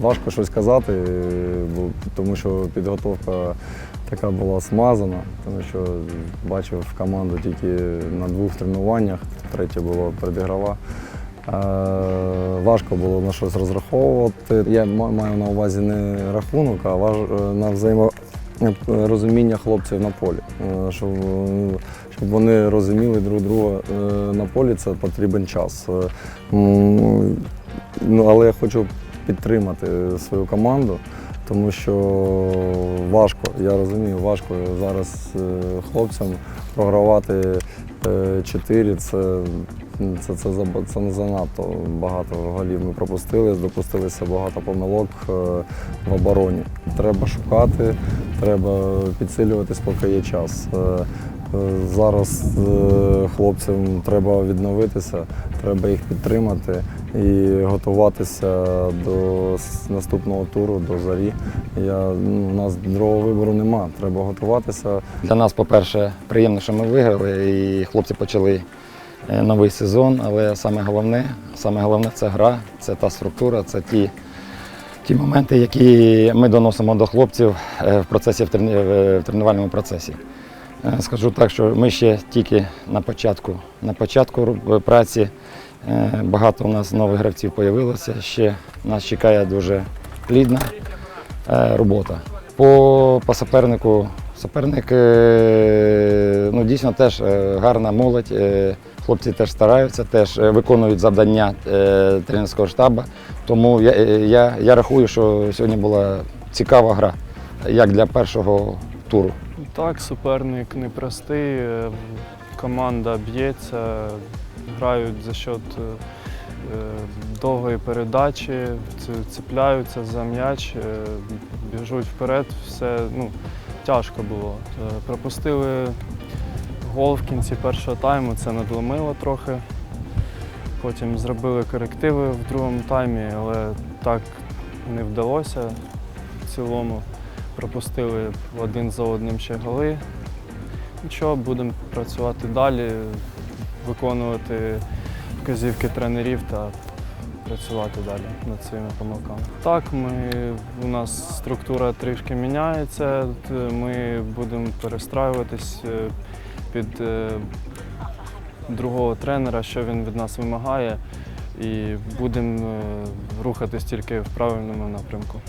Важко щось казати, тому що підготовка така була смазана, тому що бачив команду тільки на двох тренуваннях, третє було предігрова. Е, Важко було на щось розраховувати. Я маю на увазі не рахунок, а важ- на взаєморозуміння хлопців на полі. Е, Щоб, е, щоб вони розуміли друг друга е, на полі, це потрібен час. Е, Ну, але я хочу підтримати свою команду, тому що важко, я розумію, важко зараз е, хлопцям програвати 4 це, це, це, це не занадто багато голів ми пропустили, допустилися багато помилок е, в обороні. Треба шукати, треба підсилюватись, поки є час. Е, е, Зараз хлопцям треба відновитися, треба їх підтримати і готуватися до наступного туру, до зарі. Я, ну, у нас другого вибору нема. Треба готуватися. Для нас, по-перше, приємно, що ми виграли, і хлопці почали новий сезон. Але саме головне, саме головне це гра, це та структура, це ті, ті моменти, які ми доносимо до хлопців е, в процесі в в тренувальному процесі. Е, Скажу так, що ми ще тільки на початку, на початку праці. Е, Багато у нас нових гравців з'явилося. Ще нас чекає дуже плідна е, робота. По, по супернику. Суперник е, ну, дійсно теж е, гарна молодь. е, Хлопці теж стараються, теж е, виконують завдання тренерського штабу. Тому я, я, я рахую, що сьогодні була цікава гра, як для першого туру. Так, суперник непростий, команда б'ється, грають за счет довгої передачі, цепляються за м'яч, біжуть вперед, все ну, тяжко було. Пропустили гол в кінці першого тайму, це надломило трохи. Потім зробили корективи в другому таймі, але так не вдалося в цілому пропустили один за одним ще голи. Нічого, будемо працювати далі, виконувати вказівки тренерів та працювати далі над своїми помилками. Так, ми, у нас структура трішки міняється, ми будемо перестраюватись під е, другого тренера, що він від нас вимагає, і будемо е, рухатись тільки в правильному напрямку.